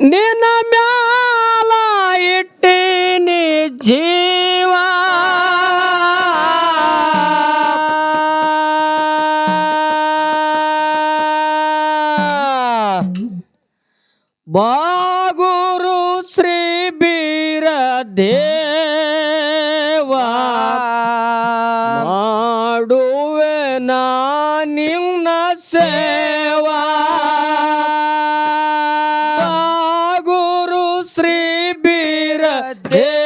ನಿನ್ನ ಮ್ಯಾಲ ಇಟ್ಟೇನಿ ಜೀವ. ಬಾಗುರು ಶ್ರೀ ಬೀರದೇ. Yeah.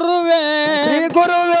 curve. Sí.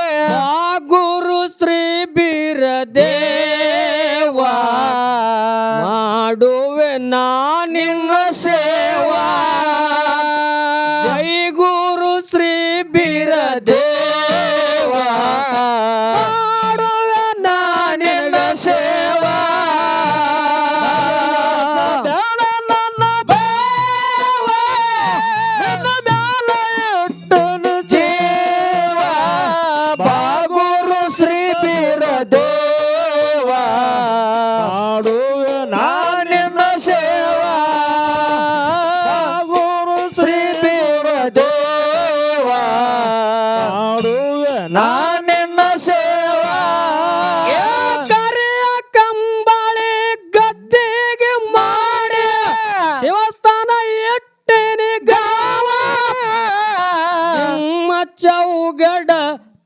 ಚೌಗಡ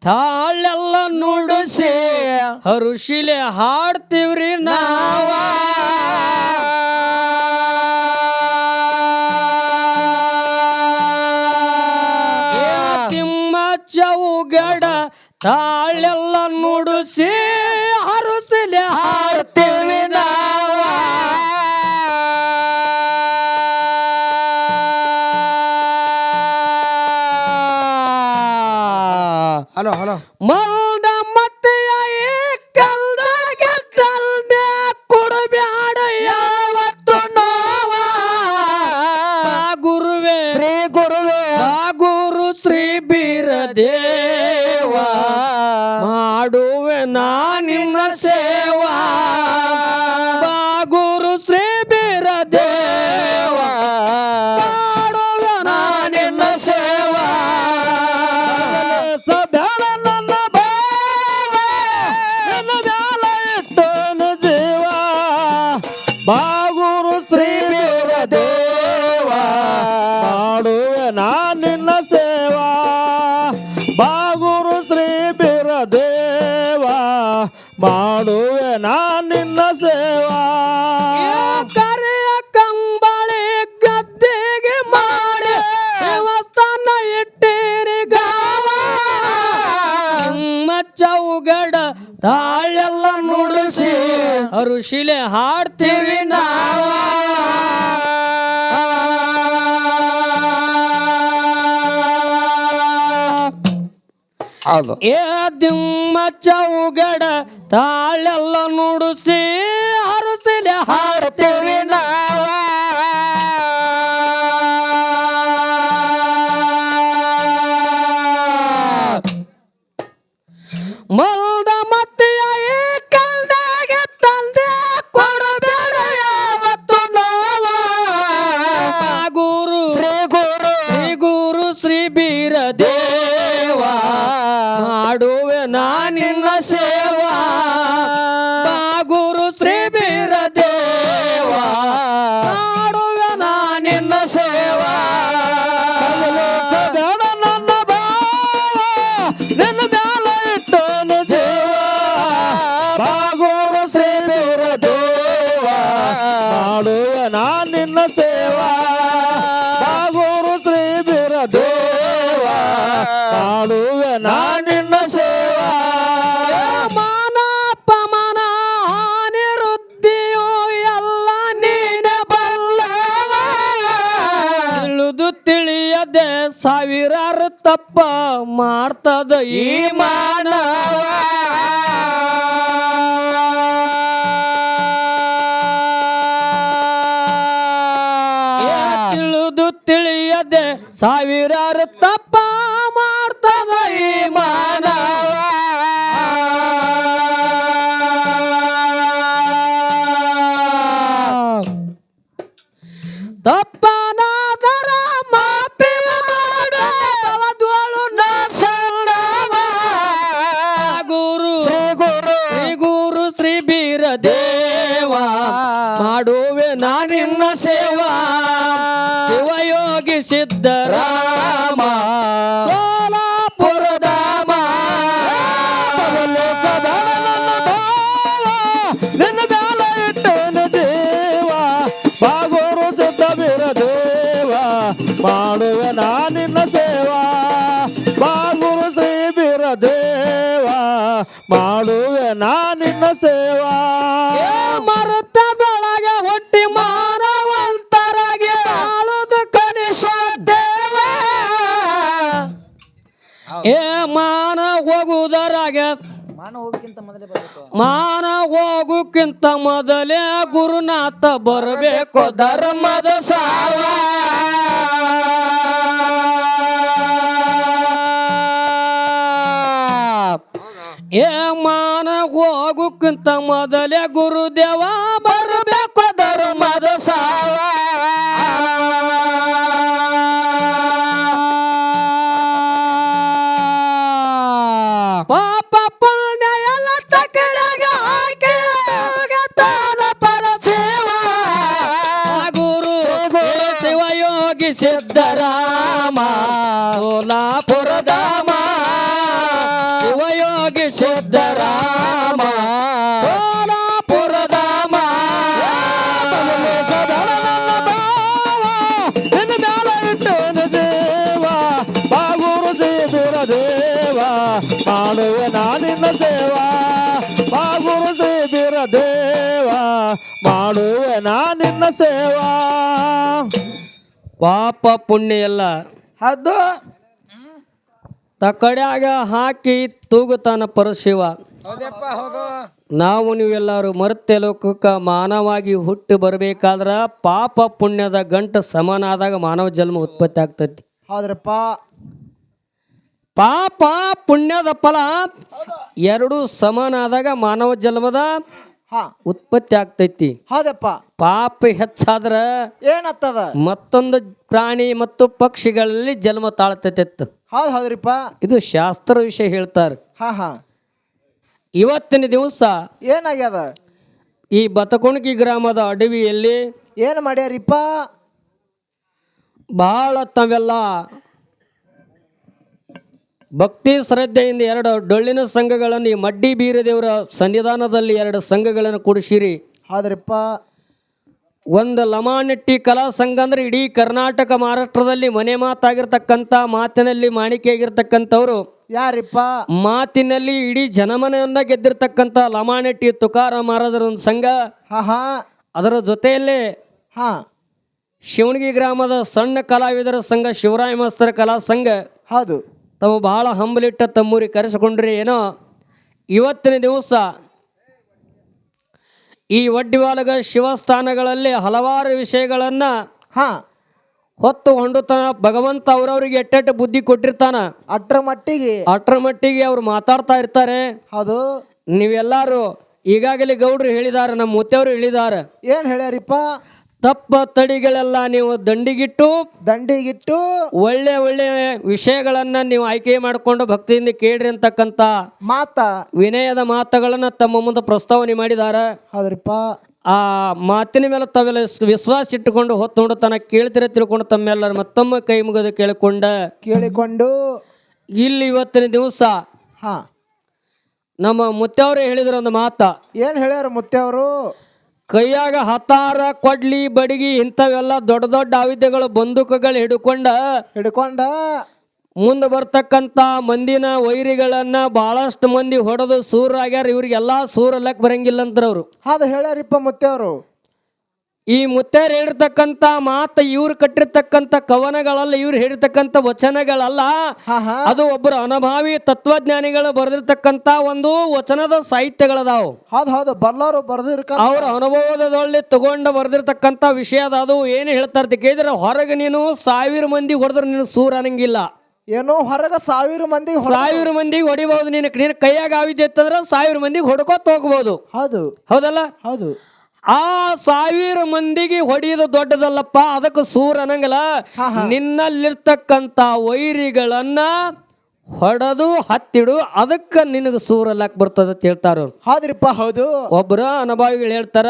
ತಾಳೆಲ್ಲ ನುಡಿಸಿ ಹರುಷಿಲೆ ಹಾಡ್ತೀವ್ರಿ ನಾವ. ತಿಮ್ಮ ಚೌಗಡ ತಾಳೆಲ್ಲ ನುಡಿಸಿ হলো হলো। ತಾಳೆಲ್ಲ ನುಡಿಸಿ ಋಷಿಲೆ ಹಾಡ್ತೀವಿ ನಾವ. ಏ ದಿಮ್ಮ ಚೌಗಡ ತಾಳೆಲ್ಲ ನುಡಿಸಿ ತಪ್ಪ ಮಾಡ್ತದ ಈ ಮಾನವ. ತಿಳಿದು ತಿಳಿಯದೆ ಸಾವಿರಾರು ತಪ್ಪ ಮಾಡ್ತದ ಈ ಮಾನವ. ತಪ್ಪನಾದರ ಬಾಗೋರು ಬೀರ ದೇವ ಮಾಡುವೆ ನಾ ನಿನ್ನ ಸೇವಾ. ಬಾಗುರು ಶ್ರೀ ಬೀರ ದೇವ ಮಾಡುವೆ ನಾ ನಿನ್ನ ಸೇವಾ. ಏ ಮರುತದೊಳಗೆ ಹುಟ್ಟಿ ಮಾನವಂತರಾಗಿ ಬಾಳುದು ಕಲಿಸುವ ದೇವ. ಏ ಮಾನ ಹೋಗುವುದರಾಗ ಮಾನ ಹೋಗುಕ್ಕಿಂತ ಮೊದಲೇ ಗುರುನಾಥ ಬರಬೇಕು ಧರ್ಮದ ಸಾವ. ಏ ಮಾನ ಹೋಗುಕ್ಕಿಂತ ಮೊದಲೇ ಗುರುದೇವ ದೇವ ಮಾಡುವೆ ನಾ ನಿನ್ನ ಸೇವಾ. ಪಾಪ ಪುಣ್ಯ ಎಲ್ಲ. ಅದು ತಕಡ್ಯಾಗ ಹಾಕಿ ತೂಗುತ್ತಾನ ಪರಶಿವ. ನಾವು ನೀವೆಲ್ಲರೂ ಮರ್ತ್ಯ ಲೋಕಕ್ಕೆ ಮಾನವಾಗಿ ಹುಟ್ಟಿ ಬರಬೇಕಾದ್ರ ಪಾಪ ಪುಣ್ಯದ ಗಂಟು ಸಮನಾದಾಗ ಮಾನವ ಜನ್ಮ ಉತ್ಪತ್ತಿ ಆಗ್ತೈತಿ. ಹೌದ್ರಪ್ಪ. ಪಾಪ ಪುಣ್ಯದ ಫಲ ಎರಡು ಸಮನಾದಾಗ ಮಾನವ ಜನ್ಮದ ಉತ್ಪತ್ತಿ ಆಗ್ತೈತಿ. ಹೌದಪ್ಪ. ಪಾಪ ಹೆಚ್ಚಾದ್ರ ಏನತ್ತದ ಮತ್ತೊಂದು ಪ್ರಾಣಿ ಮತ್ತು ಪಕ್ಷಿಗಳಲ್ಲಿ ಜನ್ಮ ತಾಳ್ತೈತಿತ್ತು ಹೌದ್ ಹೌದ್ರಿಪ್ಪ. ಇದು ಶಾಸ್ತ್ರ ವಿಷಯ ಹೇಳ್ತಾರೆ. ಹಾ ಹಾ. ಇವತ್ತಿನ ದಿವಸ ಏನಾಗ್ಯದ? ಈ ಬತಕೊಣಗಿ ಗ್ರಾಮದ ಅಡವಿಯಲ್ಲಿ ಏನ್ ಮಾಡ್ಯಾರಿಪ್ಪ? ಬಹಳ ತಾವೆಲ್ಲ ಭಕ್ತಿ ಶ್ರದ್ಧೆಯಿಂದ ಎರಡು ಡೊಳ್ಳಿನ ಸಂಘಗಳನ್ನು ಈ ಮಡ್ಡಿ ಬೀರದೇವರ ಸನ್ನಿಧಾನದಲ್ಲಿ ಎರಡು ಸಂಘಗಳನ್ನು ಕೂಡಿಸಿರಿ. ಆದ್ರಪ್ಪ ಒಂದು ಲಮಾನೆಟ್ಟಿ ಕಲಾ ಸಂಘ ಅಂದ್ರೆ ಇಡೀ ಕರ್ನಾಟಕ ಮಹಾರಾಷ್ಟ್ರದಲ್ಲಿ ಮನೆ ಮಾತಾಗಿರ್ತಕ್ಕಂಥ ಮಾತಿನಲ್ಲಿ ಮಾಣಿಕೆಯಾಗಿರ್ತಕ್ಕಂಥವ್ರು ಯಾರಿಪ್ಪ? ಮಾತಿನಲ್ಲಿ ಇಡೀ ಜನಮನೆಯನ್ನ ಗೆದ್ದಿರ್ತಕ್ಕಂಥ ಲಮಾನೆಟ್ಟಿ ತುಕಾರ ಮಹಾರಾಜರ ಒಂದು ಸಂಘ. ಹಾ ಹಾ. ಅದರ ಜೊತೆಯಲ್ಲೇ ಹಾ. ಶಿವಣಗಿ ಗ್ರಾಮದ ಸಣ್ಣ ಕಲಾವಿದರ ಸಂಘ ಶಿವರಾಯ ಮಾಸ್ತರ ಕಲಾ ಸಂಘ. ಹೌದು. ತಾವು ಭಾಳ ಹಂಬಲಿಟ್ಟ ತಮ್ಮೂರಿಗೆ ಕರೆಸಿಕೊಂಡ್ರಿ ಏನೋ? ಇವತ್ತಿನ ದಿವಸ ಈ ಒಡ್ಡಿವಾಲಗ ಶಿವಸ್ಥಾನಗಳಲ್ಲಿ ಹಲವಾರು ವಿಷಯಗಳನ್ನು ಹಾ. ಹೊತ್ತು ಹೊಂಡುತ್ತಾನ ಭಗವಂತ ಅವ್ರವ್ರಿಗೆ ಎಟ್ಟೆಟ್ಟ ಬುದ್ಧಿ ಕೊಟ್ಟಿರ್ತಾನ? ಅಟ್ರ ಮಟ್ಟಿಗೆ. ಅಟ್ರ ಮಟ್ಟಿಗೆ ಅವ್ರು ಮಾತಾಡ್ತಾ ಇರ್ತಾರೆ. ಹೌದು. ನೀವೆಲ್ಲರೂ ಈಗಾಗಲೇ ಗೌಡ್ರು ಹೇಳಿದಾರೆ ನಮ್ಮ ಮುತ್ತೆಯವರು ಹೇಳಿದ್ದಾರೆ ಏನ್ ಹೇಳ್ಯಾರಿಪ್ಪ? ತಪ್ಪ ತಡಿಗಳೆಲ್ಲ ನೀವು ದಂಡಿಗಿಟ್ಟು ದಂಡಿಗಿಟ್ಟು ಒಳ್ಳೆ ಒಳ್ಳೆ ವಿಷಯಗಳನ್ನ ನೀವು ಆಯ್ಕೆ ಮಾಡಿಕೊಂಡು ಭಕ್ತಿಯಿಂದ ಕೇಳ್ರಿ ಅಂತಕ್ಕಂತ ಮಾತ. ವಿನಯದ ಮಾತುಗಳನ್ನ ತಮ್ಮ ಮುಂದೆ ಪ್ರಸ್ತಾವನೆ ಮಾಡಿದಾರೆ. ಹೌದ್ರಿಪ್ಪ. ಆ ಮಾತಿನ ಮೇಲೆ ತಾವೆಲ್ಲ ವಿಶ್ವಾಸ ಇಟ್ಟುಕೊಂಡು ಹೊತ್ತು ನೋಡು ತನ ಕೇಳ್ತಿರ ತಿಳ್ಕೊಂಡು ತಮ್ಮೆಲ್ಲರ ಮತ್ತೊಮ್ಮೆ ಕೈ ಮುಗಿದು ಕೇಳಿಕೊಂಡ. ಕೇಳಿಕೊಂಡು. ಇಲ್ಲಿ ಇವತ್ತಿನ ದಿವಸ ಹಾ. ನಮ್ಮ ಮುತ್ತೆಯವರು ಹೇಳಿದ್ರ ಒಂದು ಮಾತ. ಏನ್ ಹೇಳ್ಯಾರ ಮುತ್ತೆಯವರು? ಕೈಯಾಗ ಹತಾರ ಕೊಡ್ಲಿ ಬಡಗಿ ಇಂಥವೆಲ್ಲ ದೊಡ್ಡ ದೊಡ್ಡ ಆಯುಧಗಳು ಬಂದೂಕಗಳು ಹಿಡ್ಕೊಂಡ ಹಿಡ್ಕೊಂಡ ಮುಂದೆ ಬರ್ತಕ್ಕಂತ ಮಂದಿನ ವೈರಿಗಳನ್ನ ಬಹಳಷ್ಟು ಮಂದಿ ಹೊಡೆದು ಸೂರ ಆಗ್ಯಾರ ಇವ್ರಿಗೆಲ್ಲ ಸೂರ್ ಅಲ್ಲಕ್ ಬರಂಗಿಲ್ಲ ಅಂದ್ರ ಅವರು ಅದು ಹೇಳ್ಯಾರಿಪ್ಪ ಮುತ್ತೆಯವರು ಈ ಮುತ್ತೇರ್ ಹೇಳಿರ್ತಕ್ಕಂಥ ಮಾತ ಇವ್ರು ಕಟ್ಟಿರ್ತಕ್ಕಂಥ ಕವನಗಳಲ್ಲ ಇವ್ರು ಹೇಳಿರ್ತಕ್ಕಂಥ ವಚನಗಳಲ್ಲ. ಅದು ಒಬ್ಬರು ಅನುಭಾವಿ ತತ್ವಜ್ಞಾನಿಗಳು ಬರೆದಿರ್ತಕ್ಕಂತ ಒಂದು ವಚನದ ಸಾಹಿತ್ಯಗಳದಾವು. ಹೌದು ಹೌದು. ಬರ್ಲಾರು ಬರ್ದಿರ್ಕ ಅವ್ರ ಅನುಭವದಲ್ಲಿ ತಗೊಂಡು ಬರ್ದಿರ್ತಕ್ಕಂಥ ವಿಷಯ ಅದ. ಏನು ಹೇಳ್ತಾರೆ ಅಂತ ಕೇಳಿದ್ರೆ ಹೊರಗೆ ನೀನು ಸಾವಿರ ಮಂದಿ ಹೊಡೆದ್ರೆ ನೀನು ಸೂರ್ ಅನ್ನಂಗಿಲ್ಲ. ಏನೋ ಹೊರಗ ಸಾವಿರ ಮಂದಿ ಸಾವಿರ ಮಂದಿಗೆ ಹೊಡಿಬಹುದು ನೀನು ನಿನ್ನ ಕೈಯಾಗ ಆವಿದ್ಯ ಅಂತಂದ್ರೆ ಸಾವಿರ ಮಂದಿಗೆ ಹೊಡ್ಕೋತ ಹೋಗ್ಬೋದು. ಹೌದು. ಹೌದಲ್ಲ? ಹೌದು. ಆ ಸಾವಿರ ಮಂದಿಗೆ ಹೊಡೆಯೋದು ದೊಡ್ಡದಲ್ಲಪ್ಪ. ಅದಕ್ಕೆ ಸೂರ್ ಅನ್ನಂಗಿಲ್ಲ. ನಿನ್ನಲ್ಲಿರ್ತಕ್ಕಂಥ ನಿನ್ನಲ್ಲಿರ್ತಕ್ಕಂತ ವೈರಿಗಳನ್ನ ಹೊಡೆದು ಹತ್ತಿಡು. ಅದಕ್ಕೆ ನಿನಗೆ ಸೂರಲ್ಲಕ್ ಬರ್ತದ ಅಂತ ಹೇಳ್ತಾರ. ಹೌದ್ರಿಪ್ಪ ಹೌದು. ಒಬ್ರ ಅನುಭವಿಗಳು ಹೇಳ್ತಾರ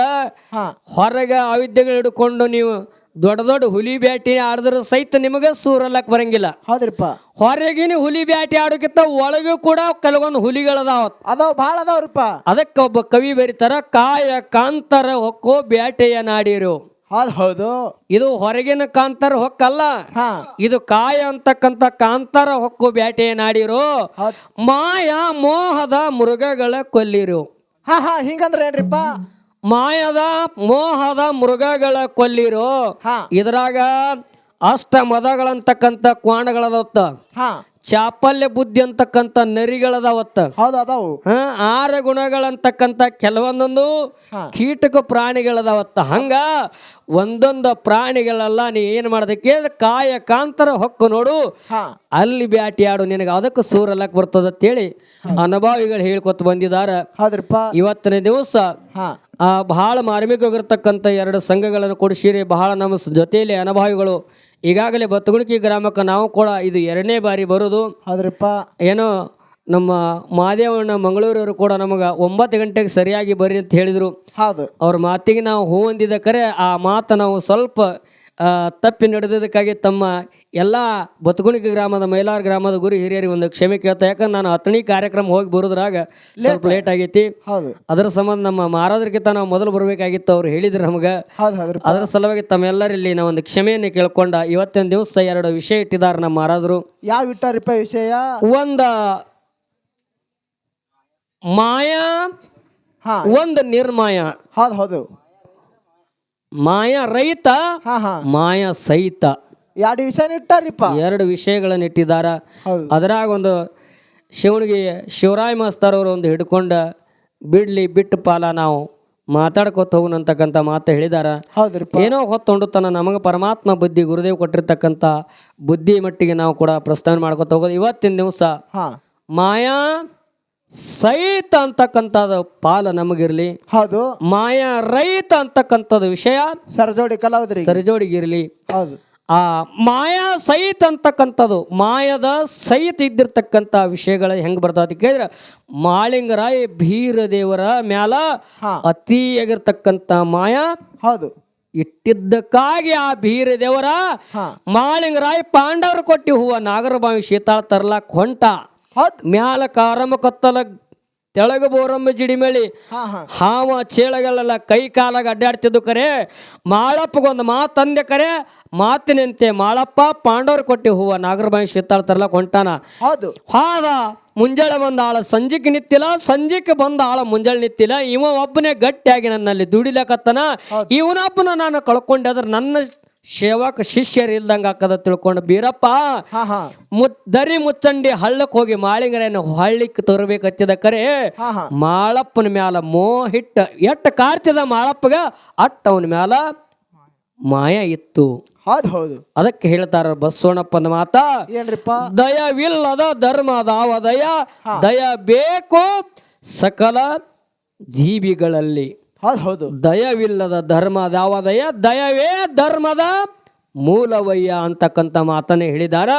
ಹೊರಗೆ ಆವಿದ್ಯಗಳು ಹಿಡ್ಕೊಂಡು ನೀವು ದೊಡ್ಡ ದೊಡ್ಡ ಹುಲಿ ಬ್ಯಾಟಿ ಆಡಿದ್ರೆ ಸಹಿತ ನಿಮಗೆ ಸೂರಲ್ಲಕ್ ಬರಂಗಿಲ್ಲ. ಹೌದ್ರಿಪ್ಪ. ಹೊರಗಿನ ಹುಲಿ ಬ್ಯಾಟಿ ಆಡೋಕ್ಕಿಂತ ಒಳಗೂ ಕೂಡ ಕೆಲವೊಂದು ಹುಲಿಗಳದಾವ. ಅದಾವ ಭಾಳ ಅದಾವ್ರಪ್ಪ. ಅದಕ್ಕೆ ಒಬ್ಬ ಕವಿ ಬರೀತಾರ ಕಾಯ ಕಾಂತರ ಹೊಕ್ಕೋ ಬ್ಯಾಟೆಯ ನಾಡಿರು. ಹೌದು ಹೌದು. ಇದು ಹೊರಗಿನ ಕಾಂತರ ಹೊಕ್ಕಲ್ಲ. ಹಾ. ಇದು ಕಾಯ ಅಂತಕ್ಕಂತ ಕಾಂತರ ಹೊಕ್ಕು ಬ್ಯಾಟೆಯ ನಾಡಿರು. ಮಾಯ ಮೋಹದ ಮೃಗಗಳ ಕೊಲ್ಲಿರು. ಹಾ ಹಾ ಹಿಂಗಂದ್ರೆ ಏನ್ರಿಪ್ಪ? ಮಾಯದ ಮೋಹದ ಮೃಗಗಳ ಕೊಲ್ಲಿರು. ಇದ್ರಾಗ ಅಷ್ಟ ಮದಗಳಂತಕ್ಕಂತ ಕ್ವಾಣಗಳದತ್ತ. ಚಾಪಲ್ಯ ಬುದ್ಧಿ ಅಂತಕ್ಕಂಥ ನರಿಗಳದಾವತ್ತ. ಹೌದು ಅದಾವು ಹ ಆರ ಗುಣಗಳಂತಕ್ಕಂಥ ಕೆಲವೊಂದೊಂದು ಕೀಟಕ ಪ್ರಾಣಿಗಳದಾವತ್ತ. ಹಂಗ ಒಂದೊಂದು ಪ್ರಾಣಿಗಳೆಲ್ಲ ನೀ ಏನು ಮಾಡದಕ್ಕೆ ಕಾಯ ಕಾಂತರ ಹೊಕ್ಕು ನೋಡು. ಅಲ್ಲಿ ಬ್ಯಾಟಿ ಆಡು ನಿನಗೆ ಅದಕ್ಕೆ ಸೂರಲ್ಲಕ್ ಬರ್ತದ ಅಂತೇಳಿ ಅನುಭವಿಗಳು ಹೇಳ್ಕೊತ ಬಂದಿದಾರ. ಇವತ್ತನೇ ಇವತ್ತಿನ ದಿವಸ ಆ ಬಹಳ ಮಾರ್ಮಿಕವಾಗಿರ್ತಕ್ಕಂಥ ಎರಡು ಸಂಘಗಳನ್ನು ಕೊಡಿಸಿರಿ ಬಹಳ ನಮ್ಮ ಜೊತೆಯಲ್ಲಿ ಅನುಭವಿಗಳು. ಈಗಾಗಲೇ ಬತ್ತಗುಳಿಕಿ ಗ್ರಾಮಕ್ಕೆ ನಾವು ಕೂಡ ಇದು ಎರಡನೇ ಬಾರಿ ಬರೋದು. ಆದ್ರಪ್ಪ ಏನು ನಮ್ಮ ಮಾದೇವಣ್ಣ ಮಂಗಳೂರವರು ಕೂಡ ನಮಗೆ ಒಂಬತ್ತು ಗಂಟೆಗೆ ಸರಿಯಾಗಿ ಬರ್ರಿ ಅಂತ ಹೇಳಿದರು. ಹೌದು. ಅವ್ರ ಮಾತಿಗೆ ನಾವು ಹೂ ಹೊಂದಿದ ಕರೆ ಆ ಮಾತು ನಾವು ಸ್ವಲ್ಪ ತಪ್ಪಿ ನಡೆದಿದ್ದಕ್ಕಾಗಿ ತಮ್ಮ ಎಲ್ಲ ಬತ್ತಗುಣಿಕೆ ಗ್ರಾಮದ ಮೈಲಾರ್ ಗ್ರಾಮದ ಗುರು ಹಿರಿಯರಿಗೆ ಒಂದು ಕ್ಷಮೆ ಕೇಳ್ತಾ ಯಾಕಂದ್ರೆ ನಾನು ಅತಣಿ ಕಾರ್ಯಕ್ರಮ ಹೋಗಿ ಬರೋದ್ರಾಗ ಸ್ವಲ್ಪ ಲೇಟ್ ಆಗೈತಿ. ಅದರ ಸಂಬಂಧ ನಮ್ಮ ಮಹಾರಾಜರಿಗಿಂತ ನಾವು ಮೊದಲು ಬರಬೇಕಾಗಿತ್ತು ಅವ್ರು ಹೇಳಿದ್ರು ನಮ್ಗೆ. ಅದರ ಸಲುವಾಗಿ ತಮ್ಮೆಲ್ಲರಲ್ಲಿ ನಾವು ಒಂದು ಕ್ಷಮೆಯನ್ನು ಕೇಳ್ಕೊಂಡ ಇವತ್ತಿನ ದಿವಸ ಎರಡು ವಿಷಯ ಇಟ್ಟಿದ್ದಾರೆ ನಮ್ಮ ಮಹಾರಾಜರು ಯಾವ ಇಟ್ಟಾರಿಪ್ಪ ವಿಷಯ? ಒಂದ ಮಾಯಾ ಹಾ. ಒಂದು ನಿರ್ಮಾಯ. ಹೌದು ಹೌದು. ಮಾಯ ರಹಿತ ಹಾ ಹಾ. ಮಾಯ ಸಹಿತ. ಎರಡು ವಿಷಯ ಇಟ್ಟಾರಿಪ್ಪ. ಎರಡು ವಿಷಯಗಳನ್ನು ಇಟ್ಟಿದ್ದಾರ ಅದರಾಗ ಒಂದು ಶಿವನಿಗೆ ಶಿವರಾಯ ಮಾಸ್ತರ್ ಅವರು ಒಂದು ಹಿಡ್ಕೊಂಡ ಬಿಡ್ಲಿ ಬಿಟ್ಟು ಪಾಲ ನಾವು ಮಾತಾಡ್ಕೊತ ಹೋಗೋಣ ಅಂತಕ್ಕಂಥ ಮಾತು ಹೇಳಿದಾರ. ಏನೋ ಏನೋ ಹೊತ್ತೊಂಡುತನ ನಮಗೆ ಪರಮಾತ್ಮ ಬುದ್ಧಿ ಗುರುದೇವ್ ಕೊಟ್ಟಿರ್ತಕ್ಕಂಥ ಬುದ್ಧಿ ಮಟ್ಟಿಗೆ ನಾವು ಕೂಡ ಪ್ರಸ್ತಾವನೆ ಮಾಡ್ಕೊತ ಹೋಗೋದು. ಇವತ್ತಿನ ದಿವಸ ಹಾ. ಮಾಯಾ ಸಹಿತ ಅಂತಕ್ಕಂಥದ್ದು ಪಾಲ ನಮಗಿರ್ಲಿ. ಹೌದು. ಮಾಯಾ ರಹಿತ ಅಂತಕ್ಕಂಥದ್ದು ವಿಷಯ ಸರಜೋಡಿ ಕಲಾವಿದ್ರಿ ಸರಿಜೋಡಿಗಿರ್ಲಿ. ಹೌದು. ಆ ಮಾಯಾ ಸಹಿತ ಅಂತಕ್ಕಂಥದ್ದು ಮಾಯದ ಸಹಿತ ಇದ್ದಿರ್ತಕ್ಕಂಥ ವಿಷಯಗಳ ಹೆಂಗ್ ಬರ್ತದೆ ಅದಕ್ಕೆ ಕೇಳಿದ್ರೆ ಮಾಳಿಂಗರಾಯ ಬೀರದೇವರ ಮ್ಯಾಲ ಹಾ. ಅತಿಯಾಗಿರ್ತಕ್ಕಂಥ ಮಾಯಾ ಹೌದು. ಇಟ್ಟಿದ್ದಕ್ಕಾಗಿ ಆ ಬೀರದೇವರ ಹಾ. ಮಾಳಿಂಗರಾಯ ಪಾಂಡವರು ಕೊಟ್ಟಿ ಹೂವ ನಾಗರಬಾವಿ ಶೀತಾಳ ತರ್ಲಾಕ್ ಹೊಂಟ ಮ್ಯಾಲ ಕಾರಮ ಕತ್ತಲ ತೆಳಗ ಬೋರಮ್ಮ ಜಿಡಿಮೇಳಿ ಹಾವ ಚೇಳಗಳೆಲ್ಲ ಕೈ ಕಾಲಾಗ ಅಡ್ಡಾಡ್ತಿದ್ದು ಕರೆ ಮಾಳಪ್ಪಗೊಂದು ಮಾತಂದೆ ಕರೆ ಮಾತಿನಂತೆ ಮಾಳಪ್ಪ ಪಾಂಡವರು ಕೊಟ್ಟಿ ಹೂವ ನಾಗರಬಾಯಿ ಶೀತಾಳ ತರ್ಲಕ್ ಹೊಂಟಾನ. ಹೌದು. ಹಾದ ಮುಂಜಾಳೆ ಬಂದ ಆಳ ಸಂಜಿಕ್ ನಿತ್ತಿಲ್ಲ ಸಂಜಿಕ್ ಬಂದ ಆಳ ಮುಂಜಾಳೆ ನಿತ್ತಿಲ್ಲ ಇವ ಒಬ್ಬನೇ ಗಟ್ಟಿಯಾಗಿ ನನ್ನಲ್ಲಿ ದುಡಿಲಕತ್ತನ. ಇವನೊಬ್ಬನ ನಾನು ಕಳ್ಕೊಂಡೆ ಅದ್ರ ನನ್ನ ಸೇವಕ ಶಿಷ್ಯರು ಇಲ್ದಂಗ ಹಾಕದ ತಿಳ್ಕೊಂಡು ಬೀರಪ್ಪ ಮುತ್ ದರಿ ಮುಚ್ಚಂಡಿ ಹಳ್ಳಕ್ಕೆ ಹೋಗಿ ಮಾಳಿಂಗರೇನು ಹಳ್ಳಿಕ್ ತರಬೇಕತ್ತಿದ ಕರೆ ಮಾಳಪ್ಪನ ಮ್ಯಾಲ ಮೋಹಿಟ್ಟ ಎಟ್ಟ ಕಾರ್ತಿದ ಮಾಳಪ್ಪಗ ಅಟ್ಟ ಅವನ ಮ್ಯಾಲ ಮಾಯ ಇತ್ತು. ಹೌದು ಅದಕ್ಕೆ ಹೇಳ್ತಾರ ಬಸವಣ್ಣಪ್ಪನ ಮಾತ ಏನ್ರಿಪ್ಪ? ದಯವಿಲ್ಲದ ಧರ್ಮದಾವ ದಯ ದಯ ಬೇಕು ಸಕಲ ಜೀವಿಗಳಲ್ಲಿ. ಹೌದು. ಹೌದು ದಯವಿಲ್ಲದ ಧರ್ಮದಾವ ದಯ ದಯವೇ ಧರ್ಮದ ಮೂಲವಯ್ಯ ಅಂತಕ್ಕಂಥ ಮಾತನ್ನ ಹೇಳಿದಾರ.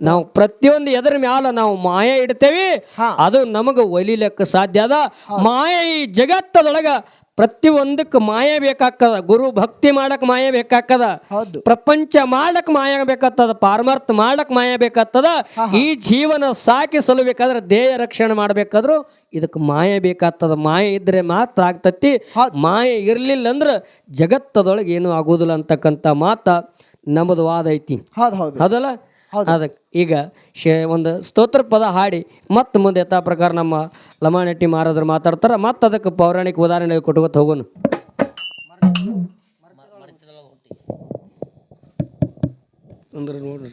ನಾವು ಪ್ರತಿಯೊಂದು ಎದರ ಮ್ಯಾಲ ನಾವು ಮಾಯ ಇಡ್ತೇವಿ ಅದು ನಮಗೆ ಒಲಿಲಕ್ಕ ಸಾಧ್ಯ ಅದ. ಮಾಯ ಈ ಜಗತ್ತದೊಳಗ ಪ್ರತಿಯೊಂದಕ್ಕೆ ಮಾಯ ಬೇಕಾಗ್ತದ. ಗುರು ಭಕ್ತಿ ಮಾಡಕ್ ಮಾಯ ಬೇಕಾಗ್ತದ. ಪ್ರಪಂಚ ಮಾಡಕ್ ಮಾಯ ಬೇಕಾಗ್ತದ. ಪಾರಮಾರ್ಥ ಮಾಡಕ್ ಮಾಯ ಬೇಕಾಗ್ತದ. ಈ ಜೀವನ ಸಾಕಿ ಸಲಬೇಕಾದ್ರೆ ದೇಹ ರಕ್ಷಣೆ ಮಾಡ್ಬೇಕಾದ್ರು ಇದಕ್ಕೆ ಮಾಯ ಬೇಕಾಗ್ತದ. ಮಾಯ ಇದ್ರೆ ಮಾತ್ರ ಆಗ್ತತಿ. ಮಾಯ ಇರ್ಲಿಲ್ಲ ಅಂದ್ರೆ ಜಗತ್ತದೊಳಗೆ ಏನು ಆಗುದಿಲ್ಲ ಅಂತಕ್ಕಂಥ ಮಾತ ನಮ್ಮದು ವಾದ ಐತಿ. ಹೌದು ಹೌದು. ಹೌದಲ್ಲ? ಅದಕ್ಕೆ ಈಗ ಶೇ ಒಂದು ಸ್ತೋತ್ರ ಪದ ಹಾಡಿ ಮತ್ತೆ ಮುಂದೆ ಯಥಾ ಪ್ರಕಾರ ನಮ್ಮ ಲಮಾನೆಟ್ಟಿ ಮಹಾರಾಜರು ಮಾತಾಡ್ತಾರೆ ಮತ್ತೆ ಅದಕ್ಕೆ ಪೌರಾಣಿಕ ಉದಾಹರಣೆ ಕೊಟ್ಕೋತ ಹೋಗೋನು. ಅಂದ್ರೆ ನೋಡ್ರಿ